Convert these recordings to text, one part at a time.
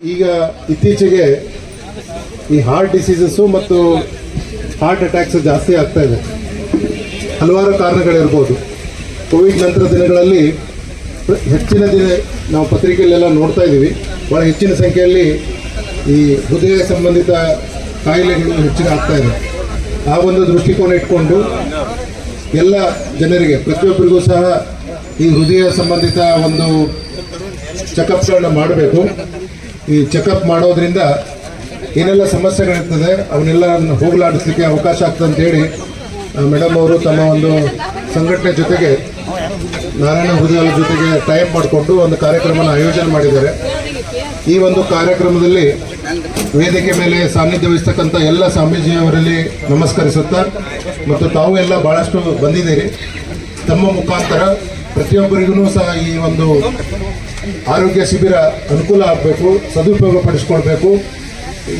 ಈಗ ಇತ್ತೀಚೆಗೆ ಈ ಹಾರ್ಟ್ ಡಿಸೀಸಸ್ಸು ಮತ್ತು ಹಾರ್ಟ್ ಅಟ್ಯಾಕ್ಸ್ ಜಾಸ್ತಿ ಆಗ್ತಾ ಇದೆ. ಹಲವಾರು ಕಾರಣಗಳಿರ್ಬೋದು. ಕೋವಿಡ್ ನಂತರ ದಿನಗಳಲ್ಲಿ ಹೆಚ್ಚಿನ ದಿನ ನಾವು ಪತ್ರಿಕೆಯಲ್ಲೆಲ್ಲ ನೋಡ್ತಾ ಇದ್ದೀವಿ. ಭಾಳ ಹೆಚ್ಚಿನ ಸಂಖ್ಯೆಯಲ್ಲಿ ಈ ಹೃದಯ ಸಂಬಂಧಿತ ಕಾಯಿಲೆಗಳು ಹೆಚ್ಚಿನ ಆಗ್ತಾ ಇದೆ. ಆ ಒಂದು ದೃಷ್ಟಿಕೋನ ಇಟ್ಕೊಂಡು ಎಲ್ಲ ಜನರಿಗೆ, ಪ್ರತಿಯೊಬ್ಬರಿಗೂ ಸಹ ಈ ಹೃದಯ ಸಂಬಂಧಿತ ಒಂದು ಚೆಕಪ್ಗಳನ್ನ ಮಾಡಬೇಕು. ಈ ಚೆಕಪ್ ಮಾಡೋದ್ರಿಂದ ಏನೆಲ್ಲ ಸಮಸ್ಯೆಗಳಿರ್ತದೆ, ಅವನ್ನೆಲ್ಲ ಹೋಗಲಾಡಿಸ್ಲಿಕ್ಕೆ ಅವಕಾಶ ಆಗ್ತದೆ ಅಂತೇಳಿ ಮೇಡಮ್ ಅವರು ತಮ್ಮ ಒಂದು ಸಂಘಟನೆ ಜೊತೆಗೆ, ನಾರಾಯಣ ಹೃದಯ ಜೊತೆಗೆ ಟೈಪ್ ಮಾಡಿಕೊಂಡು ಒಂದು ಕಾರ್ಯಕ್ರಮನ ಆಯೋಜನೆ ಮಾಡಿದ್ದಾರೆ. ಈ ಒಂದು ಕಾರ್ಯಕ್ರಮದಲ್ಲಿ ವೇದಿಕೆ ಮೇಲೆ ಸಾನ್ನಿಧ್ಯ ವಹಿಸ್ತಕ್ಕಂಥ ಎಲ್ಲ ಸ್ವಾಮೀಜಿಯವರಲ್ಲಿ ನಮಸ್ಕರಿಸುತ್ತಾ, ಮತ್ತು ತಾವು ಎಲ್ಲ ಭಾಳಷ್ಟು ಬಂದಿದ್ದೀರಿ. ತಮ್ಮ ಮುಖಾಂತರ ಪ್ರತಿಯೊಬ್ಬರಿಗೂ ಸಹ ಈ ಒಂದು ಆರೋಗ್ಯ ಶಿಬಿರ ಅನುಕೂಲ ಆಗಬೇಕು, ಸದುಪಯೋಗ ಪಡಿಸ್ಕೊಳ್ಬೇಕು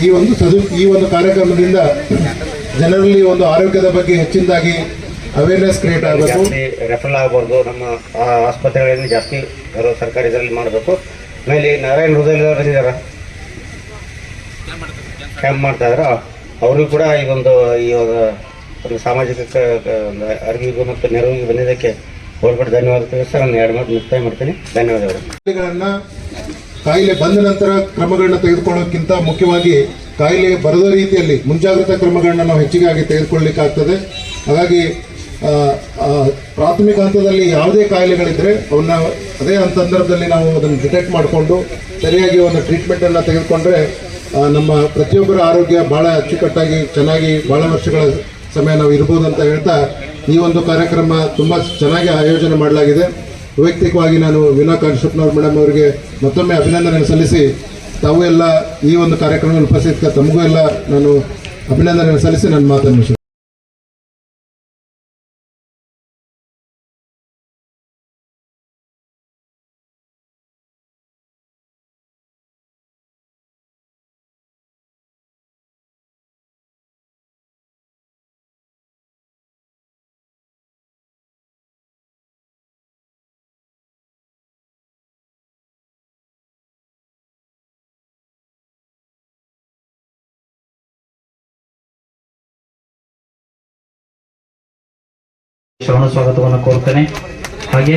ಈ ಒಂದು ಸದು, ಈ ಒಂದು ಕಾರ್ಯಕ್ರಮದಿಂದ ಜನರಲ್ಲಿ ಒಂದು ಆರೋಗ್ಯದ ಬಗ್ಗೆ ಹೆಚ್ಚಿನದಾಗಿ ಅವೇರ್ನೆಸ್ ಕ್ರಿಯೇಟ್ ಆಗಬೇಕು. ರೆಫರ್ ಆಗಬಾರ್ದು, ನಮ್ಮ ಆಸ್ಪತ್ರೆಗಳಲ್ಲಿ ಜಾಸ್ತಿ ಸರ್ಕಾರಿ ಇದರಲ್ಲಿ ಮಾಡಬೇಕು. ಆಮೇಲೆ ನಾರಾಯಣ ಹೃದಯ ಬಂದಿದ್ದಾರೆ ಕ್ಯಾಂಪ್ ಮಾಡ್ತಾ ಇದಾರ ಅವರು ಕೂಡ ಒಂದು, ಈ ಒಂದು ಸಾಮಾಜಿಕ ಅರಿವಿಗೂ ಮತ್ತು ನೆರವಿಗೆ ಬಂದಿದ್ದಕ್ಕೆ ಹೊರಗಡೆ ಧನ್ಯವಾದ ಸರ್ ನಾನು ಎರಡು ಮಾತು ಮುಕ್ತಾಯ ಮಾಡ್ತೀನಿ. ಧನ್ಯವಾದಗಳು. ಕಾಯಿಲೆ ಬಂದ ನಂತರ ಕ್ರಮಗಳನ್ನ ತೆಗೆದುಕೊಳ್ಳೋಕ್ಕಿಂತ ಮುಖ್ಯವಾಗಿ ಕಾಯಿಲೆ ಬರದ ರೀತಿಯಲ್ಲಿ ಮುಂಜಾಗ್ರತಾ ಕ್ರಮಗಳನ್ನ ನಾವು ಹೆಚ್ಚಿಗಾಗಿ ತೆಗೆದುಕೊಳ್ಳಲಿಕ್ಕಾಗ್ತದೆ ಹಾಗಾಗಿ ಪ್ರಾಥಮಿಕ ಹಂತದಲ್ಲಿ ಯಾವುದೇ ಕಾಯಿಲೆಗಳಿದ್ರೆ ಅವನ್ನ ಅದೇ ಸಂದರ್ಭದಲ್ಲಿ ನಾವು ಅದನ್ನು ಡಿಟೆಕ್ಟ್ ಮಾಡಿಕೊಂಡು ಸರಿಯಾಗಿ ಒಂದು ಟ್ರೀಟ್ಮೆಂಟನ್ನು ತೆಗೆದುಕೊಂಡ್ರೆ ನಮ್ಮ ಪ್ರತಿಯೊಬ್ಬರ ಆರೋಗ್ಯ ಭಾಳ ಅಚ್ಚುಕಟ್ಟಾಗಿ, ಚೆನ್ನಾಗಿ ಭಾಳ ವರ್ಷಗಳ ಸಮಯ ನಾವು ಇರ್ಬೋದು ಅಂತ ಹೇಳ್ತಾ ಈ ಒಂದು ಕಾರ್ಯಕ್ರಮ ತುಂಬ ಚೆನ್ನಾಗಿ ಆಯೋಜನೆ ಮಾಡಲಾಗಿದೆ. ವೈಯಕ್ತಿಕವಾಗಿ ನಾನು ವಿನಾ ಕಾಂಶಪ್ಪನವ್ರ ಮೇಡಮ್ ಅವರಿಗೆ ಮತ್ತೊಮ್ಮೆ ಅಭಿನಂದನೆ ಸಲ್ಲಿಸಿ, ತಾವು ಎಲ್ಲ ಈ ಒಂದು ಕಾರ್ಯಕ್ರಮದಲ್ಲಿ ಉಪಸ್ಥಿತ ತಮಗೂ ಎಲ್ಲ ನಾನು ಅಭಿನಂದನೆ ಸಲ್ಲಿಸಿ ನನ್ನ ಮಾತನ್ನು ಶ್ರವಣ ಸ್ವಾಗತವನ್ನು ಕೋರ್ತೇನೆ. ಹಾಗೆ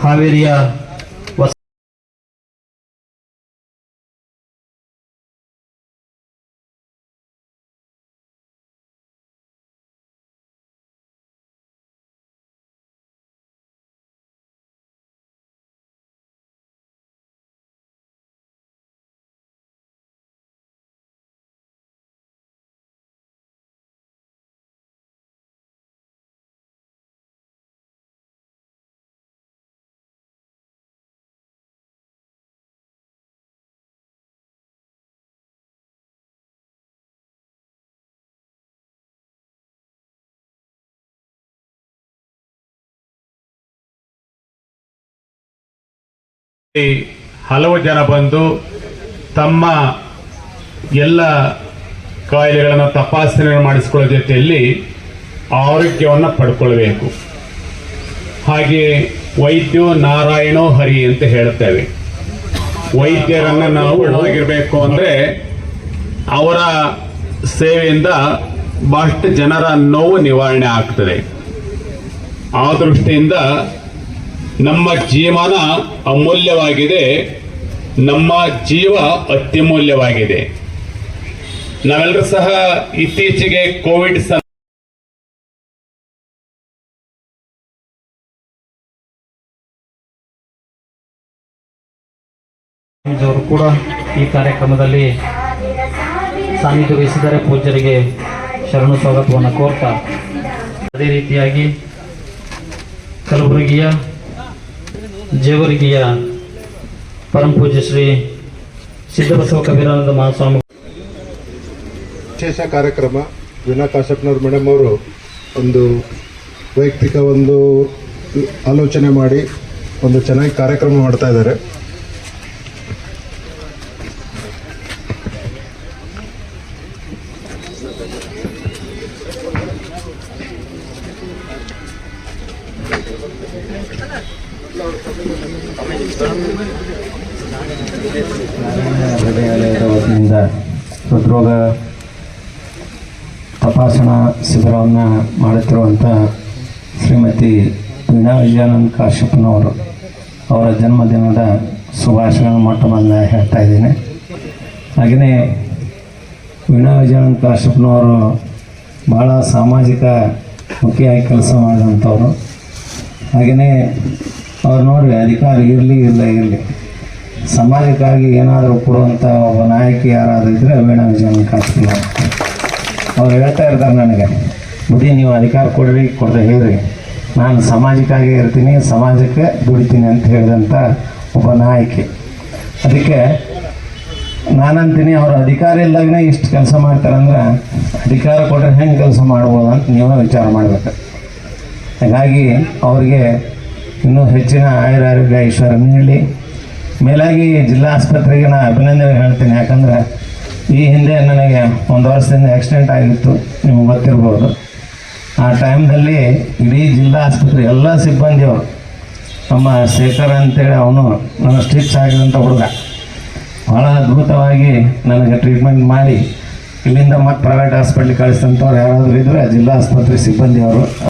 ಹಾವೇರಿಯ ಹಲವು ಜನ ಬಂದು ತಮ್ಮ ಎಲ್ಲ ಕಾಯಿಲೆಗಳನ್ನು ತಪಾಸಣೆ ಮಾಡಿಸಿಕೊಳ್ಳೋ ಜೊತೆಯಲ್ಲಿ ಆರೋಗ್ಯವನ್ನು ಪಡ್ಕೊಳ್ಬೇಕು. ಹಾಗೆ ವೈದ್ಯೋ ನಾರಾಯಣೋ ಹರಿ ಅಂತ ಹೇಳ್ತೇವೆ. ವೈದ್ಯರನ್ನು ನಾವು ಒಳಗಿರಬೇಕು ಅಂದ್ರೆ ಅವರ ಸೇವೆಯಿಂದ ಬಹಳಷ್ಟು ಜನರ ನೋವು ನಿವಾರಣೆ ಆಗ್ತದೆ. ಆ ದೃಷ್ಟಿಯಿಂದ ನಮ್ಮ ಜೀವನ ಅಮೂಲ್ಯವಾಗಿದೆ. ನಮ್ಮ ಜೀವ ಅತ್ಯಮೂಲ್ಯವಾಗಿದೆ. ನಾವೆಲ್ಲರೂ ಸಹ ಇತ್ತೀಚೆಗೆ ಕೋವಿಡ್ ಅವರು ಕೂಡ ಈ ಕಾರ್ಯಕ್ರಮದಲ್ಲಿ ಸಾನ್ನಿಧ್ಯ ವಹಿಸಿದರೆ ಪೂಜ್ಯರಿಗೆ ಶರಣು ಸ್ವಾಗತವನ್ನು ಕೋರ್ತಾ ಅದೇ ರೀತಿಯಾಗಿ ಕಲಬುರಗಿಯ ಜೇವರ್ಗಿಯ ಪರಂ ಪೂಜ್ಯ ಶ್ರೀ ಸಿದ್ದಬಸವ ಕಬೀರಾನಂದ ಮಹಾಸ್ವಾಮಿ ವಿಶೇಷ ಕಾರ್ಯಕ್ರಮ ವೀಣಾ ಕಾಶಪ್ಪನವ್ರ ಮೇಡಮ್ ಅವರು ಒಂದು ವೈಯಕ್ತಿಕ ಒಂದು ಆಲೋಚನೆ ಮಾಡಿ ಒಂದು ಚೆನ್ನಾಗಿ ಕಾರ್ಯಕ್ರಮ ಮಾಡ್ತಾ ಇದ್ದಾರೆ. ಹೃದಯಾಲಯದ ವತಿಯಿಂದ ಹೃದ್ರೋಗ ತಪಾಸಣಾ ಶಿಬಿರವನ್ನು ಮಾಡುತ್ತಿರುವಂಥ ಶ್ರೀಮತಿ ವೀಣಾ ವಿಜಯಾನಂದ ಕಾಶ್ಯಪ್ಪನವರು ಅವರ ಜನ್ಮದಿನದ ಶುಭಾಶಯಗಳನ್ನು ಮೊಟ್ಟ ಮೊದಲ ಹೇಳ್ತಾ ಇದ್ದೀನಿ. ಹಾಗೆಯೇ ವೀಣಾ ವಿಜಯಾನಂದ ಕಾಶ್ಯಪ್ಪನವರು ಭಾಳ ಸಾಮಾಜಿಕ ಮುಖ್ಯವಾಗಿ ಕೆಲಸ ಮಾಡಿದಂಥವ್ರು. ಹಾಗೆಯೇ ಅವ್ರು ನೋಡ್ರಿ, ಅಧಿಕಾರ ಇರಲಿ ಇಲ್ಲ ಇರಲಿ. ಸಮಾಜಕ್ಕಾಗಿ ಏನಾದರೂ ಕೊಡುವಂಥ ಒಬ್ಬ ನಾಯಕಿ ಯಾರಾದರೂ ಇದ್ದರೆ ವೀಣಾ ವಿಜಯನ್ ಕಾಶ್ಮೀರ ಅವ್ರು ಹೇಳ್ತಾ ಇರ್ತಾರೆ ನನಗೆ, ಬುದ್ಧಿ ನೀವು ಅಧಿಕಾರ ಕೊಡ್ರಿ, ಕೊಡದೆ ಹೇಳ್ರಿ. ನಾನು ಸಮಾಜಕ್ಕಾಗಿ ಇರ್ತೀನಿ, ಸಮಾಜಕ್ಕೆ ದುಡಿತೀನಿ ಅಂತ ಹೇಳಿದಂಥ ಒಬ್ಬ ನಾಯಕಿ. ಅದಕ್ಕೆ ನಾನಂತೀನಿ, ಅವರು ಅಧಿಕಾರ ಇಲ್ದಾಗನೇ ಇಷ್ಟು ಕೆಲಸ ಮಾಡ್ತಾರಂದ್ರೆ ಅಧಿಕಾರ ಕೊಟ್ಟರೆ ಹೆಂಗೆ ಕೆಲಸ ಮಾಡ್ಬೋದು ಅಂತ ನೀವೇ ವಿಚಾರ ಮಾಡಬೇಕು. ಹಾಗಾಗಿ ಅವರಿಗೆ ಇನ್ನೂ ಹೆಚ್ಚಿನ ಆಯುರಾರೋಗ್ಯ ಈಶ್ವರನ ನೀಡಲಿ ಮೇಲಾಗಿ ಜಿಲ್ಲಾ ಆಸ್ಪತ್ರೆಗೆ ನಾನು ಅಭಿನಂದನೆ ಹೇಳ್ತೀನಿ. ಯಾಕಂದ್ರೆ ಈ ಹಿಂದೆ ನನಗೆ ಒಂದು ವರ್ಷದಿಂದ ಆಕ್ಸಿಡೆಂಟ್ ಆಗಿತ್ತು. ನಿಮ್ಗೆ ಗೊತ್ತಿರ್ಬೋದು. ಆ ಟೈಮ್ದಲ್ಲಿ ಇಡೀ ಜಿಲ್ಲಾ ಆಸ್ಪತ್ರೆ ಎಲ್ಲ ಸಿಬ್ಬಂದಿಯವರು, ನಮ್ಮ ಶೇಖರ್ ಅಂತೇಳಿ ಅವನು ನನ್ನ ಸ್ಟಿಚ್ ಆಗಿದಂಥ ಹುಡುಗ ಭಾಳ ಅದ್ಭುತವಾಗಿ ನನಗೆ ಟ್ರೀಟ್ಮೆಂಟ್ ಮಾಡಿ. ಇಲ್ಲಿಂದ ಮತ್ತೆ ಪ್ರೈವೇಟ್ ಹಾಸ್ಪಿಟ್ಲಿಗೆ ಕಳಿಸಿದಂಥವ್ರು ಯಾರಾದರೂ ಇದ್ದರೆ ಜಿಲ್ಲಾ ಆಸ್ಪತ್ರೆ ಸಿಬ್ಬಂದಿಯವರು.